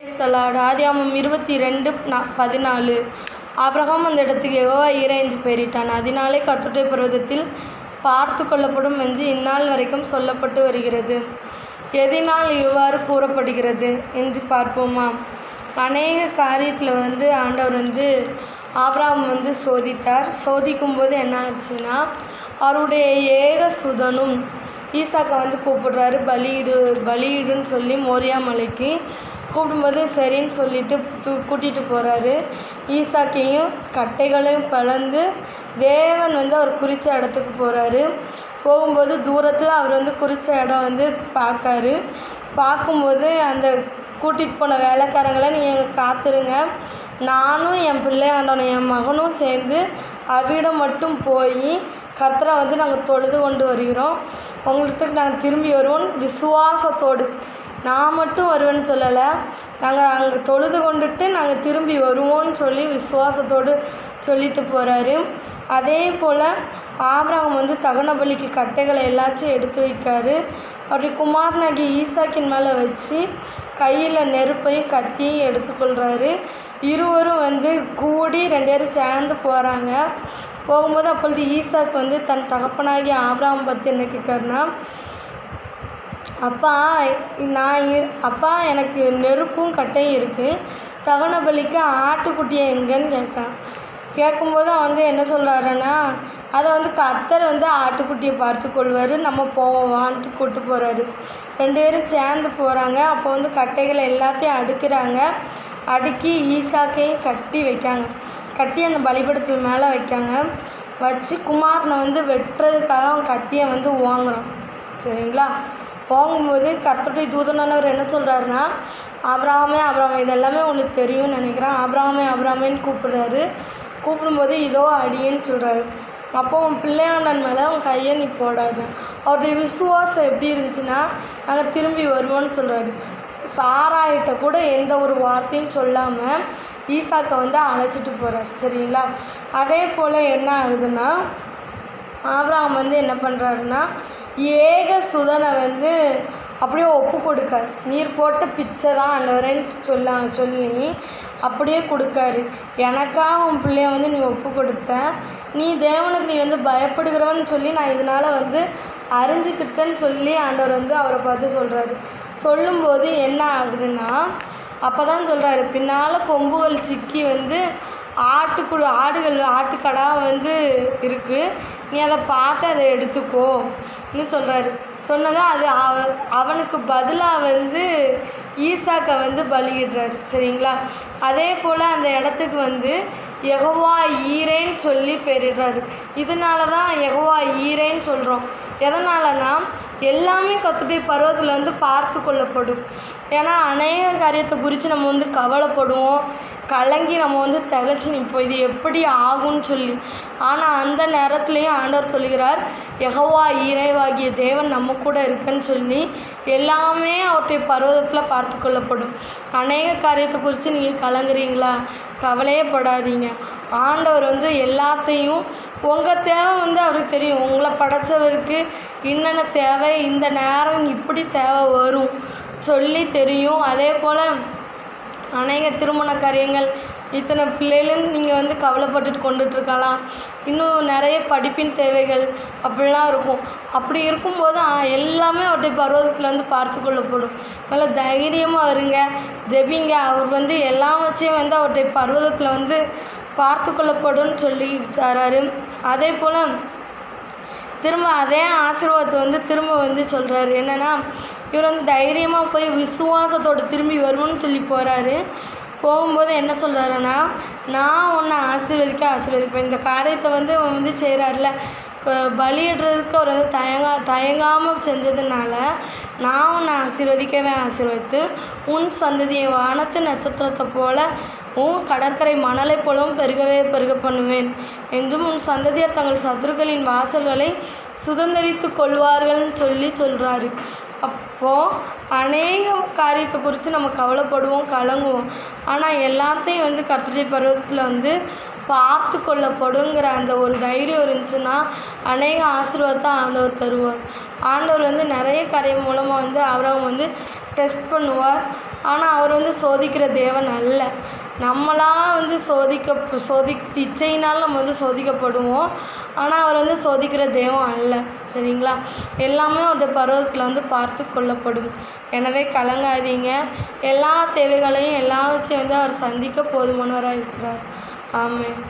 கிறிஸ்தலாட் ஆதியாமம் இருபத்தி ரெண்டு நா பதினாலு. ஆப்ரஹாம் அந்த இடத்துக்கு எவ்வளோ ஈரே போயிட்டான் அதனாலே கத்துட்டை பருவதத்தில் பார்த்து கொள்ளப்படும் என்று இந்நாள் வரைக்கும் சொல்லப்பட்டு வருகிறது. எதினால் இவ்வாறு கூறப்படுகிறது என்று பார்ப்போமா அநேக காரியத்தில் வந்து ஆண்டவர் வந்து ஆப்ராம் வந்து சோதித்தார். சோதிக்கும்போது என்ன ஆச்சுன்னா அவருடைய ஏக சுதனும் ஈசாக்கை வந்து கூப்பிடுறாரு. பலியிடு பலியிடுன்னு சொல்லி மோரியா மலைக்கு கூப்பிடும்போது சரின்னு சொல்லிட்டு தூ கூட்டிகிட்டு போகிறாரு ஈசாக்கையும் கட்டைகளையும் பிளந்து தேவன் வந்து அவர் குறித்த இடத்துக்கு போகிறாரு போகும்போது தூரத்தில் அவர் வந்து குறித்த இடம் வந்து பார்க்காரு பார்க்கும்போது அந்த கூட்டிகிட்டு போன வேலைக்காரங்களை நீங்கள் காத்துருங்க. நானும் என் பிள்ளையாண்டவனும் என் மகனும் சேர்ந்து அவிடம் மட்டும் போய் கர்த்தரை வந்து நாங்கள் தொழுது கொண்டு வருகிறோம். உங்களுக்கு நாங்கள் திரும்பி வருவோம். விசுவாசத்தோடு. நான் மட்டும் வருவேன்னு சொல்லலை. நாங்கள் அங்கே தொழுது கொண்டுட்டு நாங்கள் திரும்பி வருவோம்னு சொல்லி விசுவாசத்தோடு சொல்லிட்டு போகிறாரு அதே போல் ஆபிரகம் வந்து தகன பலிக்கு கட்டைகளை எல்லாத்தையும் எடுத்து வைக்காரு. அவருடைய குமாரனாகி ஈசாக்கின் மேலே வச்சு கையில் நெருப்பையும் கத்தியும் எடுத்துக்கொள்கிறாரு இருவரும் வந்து கூடி ரெண்டு பேரும் சேர்ந்து போகிறாங்க போகும்போது அப்பொழுது ஈசாக் வந்து தன் தகப்பனாகி ஆபிரகம் பற்றி என்ன கேட்காருன்னா அப்பா நான் அப்பா எனக்கு நெருப்பும் கட்டையும் இருக்குது தகன பலிக்கு ஆட்டுக்குட்டியை எங்கேன்னு கேட்கான் கேட்கும்போது அவன் வந்து என்ன சொல்கிறாருன்னா அதை வந்து கர்த்தர் வந்து ஆட்டுக்குட்டியை பார்த்து கொள்வார். நம்ம போவோம் வான்ட்டு கூட்டு போகிறாரு ரெண்டு பேரும் சேர்ந்து போகிறாங்க அப்போ வந்து கட்டைகளை எல்லாத்தையும் அடுக்கிறாங்க. அடுக்கி ஈசாக்கையும் கட்டி வைக்காங்க. கட்டி அந்த பலிபடத்தில் மேலே வைக்காங்க. வச்சு குமாரனை வந்து வெட்டுறதுக்காக அவன் கத்தியை வந்து வாங்குறான். சரிங்களா? போகும்போது கர்த்தருடைய தூதனானவர் என்ன சொல்கிறாருன்னா அப்ராமே அப்ராமே இது எல்லாமே உங்களுக்கு தெரியும்னு நினைக்கிறேன். அப்ராமே அப்ராமேன்னு கூப்பிடுறாரு. கூப்பிடும்போது இதோ அடியேன்னு சொல்கிறாரு அப்போ உன் பிள்ளையாண்டன் மேலே உன் கையை நீ போடாத. அவருடைய விசுவாசம் எப்படி இருந்துச்சுன்னா நாங்கள் திரும்பி வருவோன்னு சொல்கிறாரு சாராயிட்ட கூட எந்த ஒரு வார்த்தையும் சொல்லாமல் ஈசாக்கை வந்து அழைச்சிட்டு போகிறார் சரிங்களா? அதே போல் என்ன ஆகுதுன்னா ஆப்ராம் வந்து என்ன பண்ணுறாருன்னா ஏக சுதனை வந்து அப்படியே ஒப்பு கொடுக்கார். நீர் போட்ட பிச்சை தான் ஆண்டவரேன்னு சொல்ல சொல்லி அப்படியே கொடுக்காரு. எனக்காக உன் பிள்ளைய வந்து நீ ஒப்பு கொடுத்த. நீ தேவனுக்கு நீ வந்து பயப்படுகிறவன்னு சொல்லி நான் இதனால் வந்து அறிஞ்சுக்கிட்டேன்னு சொல்லி ஆண்டவர் வந்து அவரை பார்த்து சொல்கிறாரு சொல்லும்போது என்ன ஆகுதுன்னா அப்போ தான் சொல்கிறாரு பின்னால் கொம்புகள் சிக்கி வந்து ஆட்டுக்குழு ஆடுகள் ஆட்டுக்கடா வந்து இருக்குது நீ அதை பார்த்து அதை எடுத்துக்கோன்னு சொல்கிறாரு சொன்னதும் அது அவனுக்கு பதிலாக வந்து ஈசாக்கை வந்து பலியிடுறாரு. சரிங்களா? அதே போல் அந்த இடத்துக்கு வந்து எகவா ஈரேன்னு சொல்லி பெயரிடுறாரு. இதனால தான் எகவா ஈரேன்னு சொல்கிறோம் எதனாலனா எல்லாமே கத்துடைய பருவத்தில் வந்து பார்த்து கொள்ளப்படும். ஏன்னா அநேக காரியத்தை குறித்து நம்ம வந்து கவலைப்படுவோம். கலங்கி நம்ம வந்து திகச்சு நிற்போம். இது எப்படி ஆகும்னு சொல்லி. ஆனால் அந்த நேரத்துலையும் ஆண்டவர் சொல்லுகிறார் எகவா இறைவாகிய தேவன் நம்ம கூட இருக்குன்னு சொல்லி எல்லாமே அவருடைய பர்வதத்தில் பார்த்து கொள்ளப்படும். அநேக காரியத்தை குறித்து நீங்கள் கலங்குறீங்களா? கவலையே படாதீங்க. ஆண்டவர் வந்து எல்லாத்தையும் உங்கள் தேவை வந்து அவருக்கு தெரியும். உங்களை படைச்சவருக்கு என்னென்ன தேவை? இந்த நேரம் இப்படி தேவை வரும். சொல்லி தெரியும். அதே போல் அநேக திருமண காரியங்கள் இத்தனை பிள்ளைகளும் நீங்கள் வந்து கவலைப்பட்டுட்டு கொண்டுட்டு இருக்கலாம் இன்னும் நிறைய படிப்பின் தேவைகள் அப்படிலாம் இருக்கும். அப்படி இருக்கும்போது எல்லாமே அவருடைய பருவத்தில் வந்து பார்த்து கொள்ளப்படும். நல்ல தைரியமாக இருங்க ஜெபிங்க. அவர் வந்து எல்லாவற்றையும் வந்து அவருடைய பருவத்தில் வந்து பார்த்து கொள்ளப்படும்னு சொல்லி தராரு. அதே போல் திரும்ப அதே ஆசீர்வாதத்தை வந்து திரும்ப வந்து சொல்கிறாரு என்னென்னா இவர் வந்து தைரியமாக போய் விசுவாசத்தோடு திரும்பி வருவோன்னு சொல்லி போகிறாரு போகும்போது என்ன சொல்கிறாருன்னா நான் உன்னை ஆசீர்வதிக்க ஆசீர்வதிப்பேன். இந்த காரியத்தை வந்து அவன் வந்து செய்கிறாருல பலியிடுறதுக்கு அவர் வந்து தயங்கா தயங்காமல் செஞ்சதுனால நான் உன்னை ஆசீர்வதிக்கவே ஆசீர்வதித்து உன் சந்ததியை வானத்து நட்சத்திரத்தை போல உன் கடற்கரை மணலை போலவும் பெருகவே பெருக பண்ணுவேன். என்றும் உன் சந்ததியார் தங்கள் சத்துருக்களின் வாசல்களை சுதந்திரித்து கொள்வார்கள்னு சொல்லி சொல்கிறாரு அப்போது அநேக காரியத்தை குறித்து நம்ம கவலைப்படுவோம் கலங்குவோம். ஆனால் எல்லாத்தையும் வந்து கர்த்தருடைய பருவத்தில் வந்து பார்த்து கொள்ளப்படுங்கிற அந்த ஒரு தைரியம் இருந்துச்சுன்னா அநேக ஆசீர்வாதத்தை ஆண்டவர் தருவார். ஆண்டவர் வந்து நிறைய கரை மூலமாக வந்து அவரை வந்து டெஸ்ட் பண்ணுவார். ஆனால் அவர் வந்து சோதிக்கிற தேவன் அல்ல. நம்மளா வந்து சோதிக்க சோதி இச்சையினால் நம்ம வந்து சோதிக்கப்படுவோம். ஆனால் அவர் வந்து சோதிக்கிற தெய்வம் அல்ல. சரிங்களா? எல்லாமே அவருடைய பருவத்தில் வந்து பார்த்து கொள்ளப்படும் எனவே கலங்காதீங்க. எல்லா தேவைகளையும் எல்லாவற்றையும் வந்து அவர் சந்திக்க போதுமானவராக இருக்கிறார். आमेन।